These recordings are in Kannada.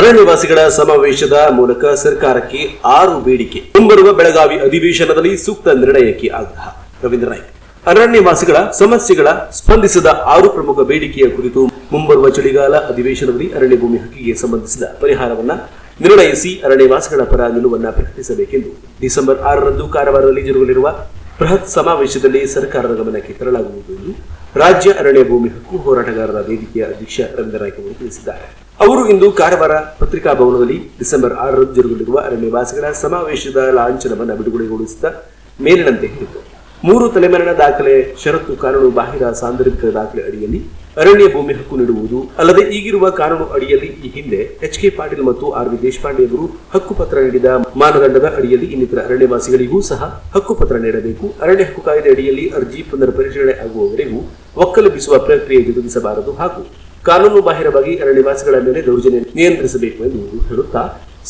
ಅರಣ್ಯವಾಸಿಗಳ ಸಮಾವೇಶದ ಮೂಲಕ ಸರ್ಕಾರಕ್ಕೆ ಆರು ಬೇಡಿಕೆ. ಮುಂಬರುವ ಬೆಳಗಾವಿ ಅಧಿವೇಶನದಲ್ಲಿ ಸೂಕ್ತ ನಿರ್ಣಯಕ್ಕೆ ಆಗ್ರಹ. ರವೀಂದ್ರ ನಾಯ್ಕ್. ಅರಣ್ಯವಾಸಿಗಳ ಸಮಸ್ಯೆಗಳ ಸ್ಪಂದಿಸದ ಆರು ಪ್ರಮುಖ ಬೇಡಿಕೆಯ ಕುರಿತು ಮುಂಬರುವ ಚಳಿಗಾಲ ಅಧಿವೇಶನದಲ್ಲಿ ಅರಣ್ಯ ಭೂಮಿ ಹಕ್ಕಿಗೆ ಸಂಬಂಧಿಸಿದ ಪರಿಹಾರವನ್ನ ನಿರ್ಣಯಿಸಿ ಅರಣ್ಯವಾಸಿಗಳ ಪರ ನಿಲುವನ್ನ ಪ್ರಕಟಿಸಬೇಕೆಂದು ಡಿಸೆಂಬರ್ ಆರರಂದು ಕಾರವಾರದಲ್ಲಿ ಜರುಗಲಿರುವ ಬೃಹತ್ ಸಮಾವೇಶದಲ್ಲಿ ಸರ್ಕಾರದ ಗಮನಕ್ಕೆ ತರಲಾಗುವುದು ಎಂದು ರಾಜ್ಯ ಅರಣ್ಯ ಭೂಮಿ ಹಕ್ಕು ಹೋರಾಟಗಾರರ ವೇದಿಕೆಯ ಅಧ್ಯಕ್ಷ ರವೀಂದ್ರ ನಾಯ್ಕ ಅವರು ತಿಳಿಸಿದ್ದಾರೆ. ಅವರು ಇಂದು ಕಾರವಾರ ಪತ್ರಿಕಾ ಭವನದಲ್ಲಿ ಡಿಸೆಂಬರ್ ಆರರಂದು ಜರುಗಲಿರುವ ಅರಣ್ಯವಾಸಿಗಳ ಸಮಾವೇಶದ ಲಾಂಛನವನ್ನು ಬಿಡುಗಡೆಗೊಳಿಸಿದ ಮೇಲಿನಂತೆ ಹೇಳಿದರು ಮೂರು ತಲೆಮರಣ ದಾಖಲೆ, ಷರತ್ತು, ಕಾನೂನು ಬಾಹಿರ ಸಾಂದರ್ಭಿಕ ದಾಖಲೆ ಅಡಿಯಲ್ಲಿ ಅರಣ್ಯ ಭೂಮಿ ಹಕ್ಕು ನೀಡುವುದು ಅಲ್ಲದೆ ಈಗಿರುವ ಕಾನೂನು ಅಡಿಯಲ್ಲಿ ಈ ಹಿಂದೆ ಎಚ್ ಕೆ ಪಾಟೀಲ್ ಮತ್ತು ಆರ್ ವಿ ದೇಶಪಾಂಡೆ ಅವರು ಹಕ್ಕುಪತ್ರ ನೀಡಿದ ಮಾನದಂಡದ ಅಡಿಯಲ್ಲಿ ಇನ್ನಿತರ ಅರಣ್ಯವಾಸಿಗಳಿಗೂ ಸಹ ಹಕ್ಕುಪತ್ರ ನೀಡಬೇಕು. ಅರಣ್ಯ ಹಕ್ಕು ಕಾಯ್ದೆ ಅಡಿಯಲ್ಲಿ ಅರ್ಜಿ ಪುನರ್ ಪರಿಶೀಲನೆ ಆಗುವವರೆಗೂ ಒಕ್ಕಲೆಬ್ಬಿಸುವ ಪ್ರಕ್ರಿಯೆ ಜರುಗಿಸಬಾರದು ಹಾಗೂ ಕಾನೂನು ಬಾಹಿರವಾಗಿ ಅರಣ್ಯವಾಸಿಗಳ ಮೇಲೆ ದೌರ್ಜನ್ಯ ನಿಯಂತ್ರಿಸಬೇಕು ಎಂದು ಹೇಳುತ್ತಾ,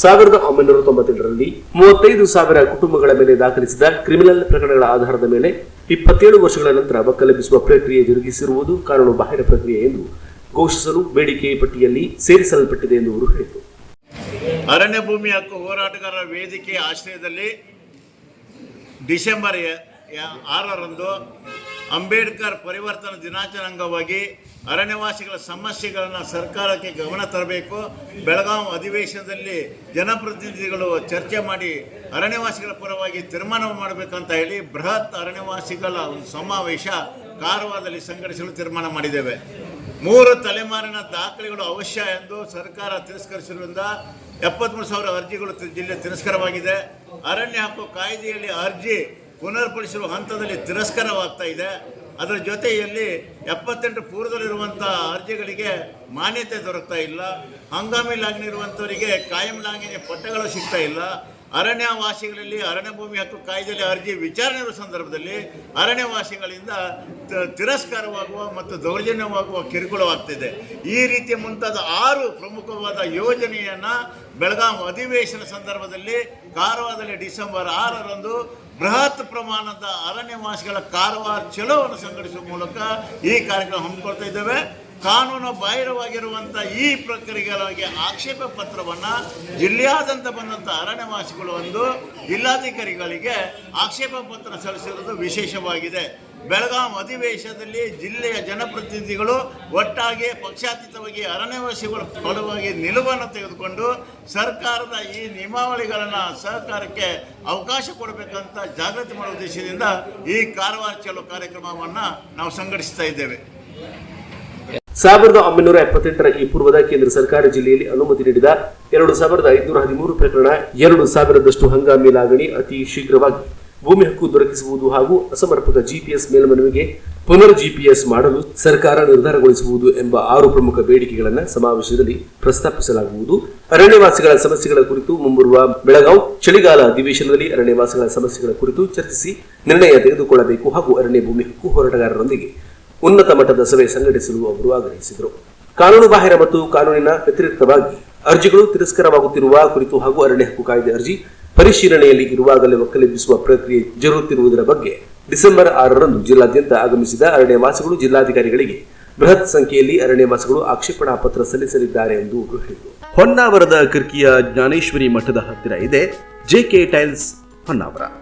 ಸಾವಿರದ ಒಂಬೈನೂರ ತೊಂಬತ್ತೆರಡರಲ್ಲಿ ಮೂವತ್ತೈದು ಸಾವಿರ ಕುಟುಂಬಗಳ ಮೇಲೆ ದಾಖಲಿಸಿದ ಕ್ರಿಮಿನಲ್ ಪ್ರಕರಣಗಳ ಆಧಾರದ ಮೇಲೆ ಇಪ್ಪತ್ತೇಳು ವರ್ಷಗಳ ನಂತರ ಒಕ್ಕಲೆಬ್ಬಿಸುವ ಪ್ರಕ್ರಿಯೆ ಜರುಗಿಸಿರುವುದು ಕಾನೂನು ಬಾಹಿರ ಪ್ರಕ್ರಿಯೆ ಎಂದು ಘೋಷಿಸಲು ಬೇಡಿಕೆ ಪಟ್ಟಿಯಲ್ಲಿ ಸೇರಿಸಲ್ಪಟ್ಟಿದೆ ಎಂದು ಅವರು ಹೇಳಿದರು. ಅರಣ್ಯ ಭೂಮಿ ಹಕ್ಕು ಹೋರಾಟಗಾರರ ವೇದಿಕೆ ಆಶ್ರಯದಲ್ಲಿ ಡಿಸೆಂಬರ್ ಆರರಂದು ಅಂಬೇಡ್ಕರ್ ಪರಿವರ್ತನಾ ದಿನಾಚರಣೆ ಅಂಗವಾಗಿ ಅರಣ್ಯವಾಸಿಗಳ ಸಮಸ್ಯೆಗಳನ್ನು ಸರ್ಕಾರಕ್ಕೆ ಗಮನ ತರಬೇಕು. ಬೆಳಗಾವಿ ಅಧಿವೇಶನದಲ್ಲಿ ಜನಪ್ರತಿನಿಧಿಗಳು ಚರ್ಚೆ ಮಾಡಿ ಅರಣ್ಯವಾಸಿಗಳ ಪರವಾಗಿ ತೀರ್ಮಾನ ಮಾಡಬೇಕಂತ ಹೇಳಿ ಬೃಹತ್ ಅರಣ್ಯವಾಸಿಗಳ ಒಂದು ಸಮಾವೇಶ ಕಾರವಾರದಲ್ಲಿ ಸಂಘಟಿಸಲು ತೀರ್ಮಾನ ಮಾಡಿದ್ದೇವೆ. ಮೂರು ತಲೆಮಾರಿನ ದಾಖಲೆಗಳು ಅವಶ್ಯ ಎಂದು ಸರ್ಕಾರ ತಿರಸ್ಕರಿಸಿರುವುದರಿಂದ ಎಪ್ಪತ್ತ್ಮೂರು ಸಾವಿರ ಅರ್ಜಿಗಳು ಜಿಲ್ಲೆ ತಿರಸ್ಕಾರವಾಗಿದೆ. ಅರಣ್ಯ ಹಕ್ಕು ಕಾಯ್ದೆಯಲ್ಲಿ ಅರ್ಜಿ ಪುನರ್ಪಡಿಸುವ ಹಂತದಲ್ಲಿ ತಿರಸ್ಕಾರವಾಗ್ತಾ ಇದೆ. ಅದರ ಜೊತೆಯಲ್ಲಿ ಎಪ್ಪತ್ತೆಂಟು ಪೂರ್ವದಲ್ಲಿರುವಂಥ ಅರ್ಜಿಗಳಿಗೆ ಮಾನ್ಯತೆ ದೊರಕ್ತಾ ಇಲ್ಲ. ಹಂಗಾಮಿ ಲಾಗಿನಿರುವಂಥವರಿಗೆ ಕಾಯಂ ಲಾಗಿನ ಪಟ್ಟಗಳು ಸಿಗ್ತಾ ಇಲ್ಲ. ಅರಣ್ಯವಾಸಿಗಳಲ್ಲಿ ಅರಣ್ಯ ಭೂಮಿ ಹಕ್ಕು ಕಾಯ್ದೆಯಲ್ಲಿ ಅರ್ಜಿ ವಿಚಾರಣೆ ಇರುವ ಸಂದರ್ಭದಲ್ಲಿ ಅರಣ್ಯವಾಸಿಗಳಿಂದ ತಿರಸ್ಕಾರವಾಗುವ ಮತ್ತು ದೌರ್ಜನ್ಯವಾಗುವ ಕಿರುಕುಳವಾಗ್ತಿದೆ ಈ ರೀತಿಯ ಮುಂತಾದ ಆರು ಪ್ರಮುಖವಾದ ಯೋಜನೆಯನ್ನು ಬೆಳಗಾಂ ಅಧಿವೇಶನ ಸಂದರ್ಭದಲ್ಲಿ ಕಾರವಾರದಲ್ಲಿ ಡಿಸೆಂಬರ್ ಆರರಂದು ಬೃಹತ್ ಪ್ರಮಾಣದ ಅರಣ್ಯವಾಸಿಗಳ ಕಾರವಾರ ಚಲೋವನ್ನು ಸಂಘಟಿಸುವ ಮೂಲಕ ಈ ಕಾರ್ಯಕ್ರಮ ಹಮ್ಮಿಕೊಳ್ತಾ ಇದ್ದೇವೆ. ಕಾನೂನು ಬಾಹಿರವಾಗಿರುವಂಥ ಈ ಪ್ರಕ್ರಿಯೆಗಳಿಗೆ ಆಕ್ಷೇಪ ಪತ್ರವನ್ನು ಜಿಲ್ಲೆಯಾದ್ಯಂತ ಬಂದಂಥ ಅರಣ್ಯವಾಸಿಗಳು ಒಂದು ಜಿಲ್ಲಾಧಿಕಾರಿಗಳಿಗೆ ಆಕ್ಷೇಪ ಪತ್ರ ಸಲ್ಲಿಸಿರುವುದು ವಿಶೇಷವಾಗಿದೆ. ಬೆಳಗಾವಿ ಅಧಿವೇಶನದಲ್ಲಿ ಜಿಲ್ಲೆಯ ಜನಪ್ರತಿನಿಧಿಗಳು ಒಟ್ಟಾಗಿ ಪಕ್ಷಾತೀತವಾಗಿ ಅರಣ್ಯವಾಸಿಗಳ ಪರವಾಗಿ ನಿಲುವನ್ನು ತೆಗೆದುಕೊಂಡು ಸರ್ಕಾರದ ಈ ನಿಯಮಾವಳಿಗಳನ್ನು ಸರ್ಕಾರಕ್ಕೆ ಅವಕಾಶ ಕೊಡಬೇಕಂತ ಜಾಗೃತಿ ಮಾಡುವ ಉದ್ದೇಶದಿಂದ ಈ ಕಾರವಾರ ಚಲೋ ಕಾರ್ಯಕ್ರಮವನ್ನು ನಾವು ಸಂಘಟಿಸ್ತಾ ಇದ್ದೇವೆ. ಸಾವಿರದ ಒಂಬೈನೂರ ಎಪ್ಪತ್ತೆಂಟರ ಈ ಪೂರ್ವದ ಕೇಂದ್ರ ಸರ್ಕಾರ ಜಿಲ್ಲೆಯಲ್ಲಿ ಅನುಮತಿ ನೀಡಿದ ಎರಡು ಸಾವಿರದ ಐದುನೂರ ಹದಿಮೂರು ಪ್ರಕರಣ ಎರಡು ಸಾವಿರದಷ್ಟು ಹಂಗಾಮಿ ಲಾಗಣಿ ಅತಿ ಶೀಘ್ರವಾಗಿ ಭೂಮಿ ಹಕ್ಕು ದೊರಕಿಸುವುದು ಹಾಗೂ ಅಸಮರ್ಪಕ ಜಿಪಿಎಸ್ ಮೇಲ್ಮನವಿಗೆ ಪುನರ್ ಜಿಪಿಎಸ್ ಮಾಡಲು ಸರ್ಕಾರ ನಿರ್ಧಾರಗೊಳಿಸುವುದು ಎಂಬ ಆರು ಪ್ರಮುಖ ಬೇಡಿಕೆಗಳನ್ನು ಸಮಾವೇಶದಲ್ಲಿ ಪ್ರಸ್ತಾಪಿಸಲಾಗುವುದು. ಅರಣ್ಯವಾಸಿಗಳ ಸಮಸ್ಯೆಗಳ ಕುರಿತು ಮುಂಬರುವ ಬೆಳಗಾವ್ ಚಳಿಗಾಲ ಅಧಿವೇಶನದಲ್ಲಿ ಅರಣ್ಯವಾಸಿಗಳ ಸಮಸ್ಯೆಗಳ ಕುರಿತು ಚರ್ಚಿಸಿ ನಿರ್ಣಯ ತೆಗೆದುಕೊಳ್ಳಬೇಕು ಹಾಗೂ ಅರಣ್ಯ ಭೂಮಿ ಹಕ್ಕು ಹೋರಾಟಗಾರರೊಂದಿಗೆ ಉನ್ನತ ಮಟ್ಟದ ಸಭೆ ಸಂಘಟಿಸಲು ಅವರು ಆಗ್ರಹಿಸಿದರು. ಕಾನೂನು ಬಾಹಿರ ಮತ್ತು ಕಾನೂನಿನ ವ್ಯತಿರಿಕ್ತವಾಗಿ ಅರ್ಜಿಗಳು ತಿರಸ್ಕರವಾಗುತ್ತಿರುವ ಕುರಿತು ಹಾಗೂ ಅರಣ್ಯ ಹಕ್ಕು ಕಾಯ್ದೆ ಅರ್ಜಿ ಪರಿಶೀಲನೆಯಲ್ಲಿ ಇರುವಾಗಲೇ ಒಕ್ಕಲೆಬ್ಬಿಸುವ ಪ್ರಕ್ರಿಯೆ ಜರುಗುತ್ತಿರುವುದರ ಬಗ್ಗೆ ಡಿಸೆಂಬರ್ ಆರರಂದು ಜಿಲ್ಲಾದ್ಯಂತ ಆಗಮಿಸಿದ ಅರಣ್ಯವಾಸಿಗಳು ಜಿಲ್ಲಾಧಿಕಾರಿಗಳಿಗೆ ಬೃಹತ್ ಸಂಖ್ಯೆಯಲ್ಲಿ ಅರಣ್ಯವಾಸಿಗಳು ಆಕ್ಷೇಪಣಾ ಪತ್ರ ಸಲ್ಲಿಸಲಿದ್ದಾರೆ ಎಂದು ಅವರು ಹೇಳಿದರು. ಹೊನ್ನಾವರದ ಕಿರ್ಕಿಯ ಜ್ಞಾನೇಶ್ವರಿ ಮಠದ ಹತ್ತಿರ ಇದೆ. JK tiles Honnavar.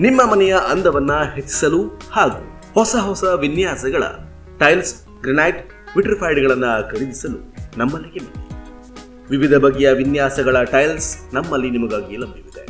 ನಿಮ್ಮ ಮನೆಯ ಅಂದವನ್ನ ಹೆಚ್ಚಿಸಲು ಹಾಗೂ ಹೊಸ ಹೊಸ ವಿನ್ಯಾಸಗಳ ಟೈಲ್ಸ್, ಗ್ರೆನೈಟ್, ವಿಟ್ರಿಫೈಡ್ಗಳನ್ನು ಖರೀದಿಸಲು ನಮ್ಮಲ್ಲಿಗೆ ವಿವಿಧ ಬಗೆಯ ವಿನ್ಯಾಸಗಳ ಟೈಲ್ಸ್ ನಮ್ಮಲ್ಲಿ ನಿಮಗಾಗಿ ಲಭ್ಯವಿದೆ.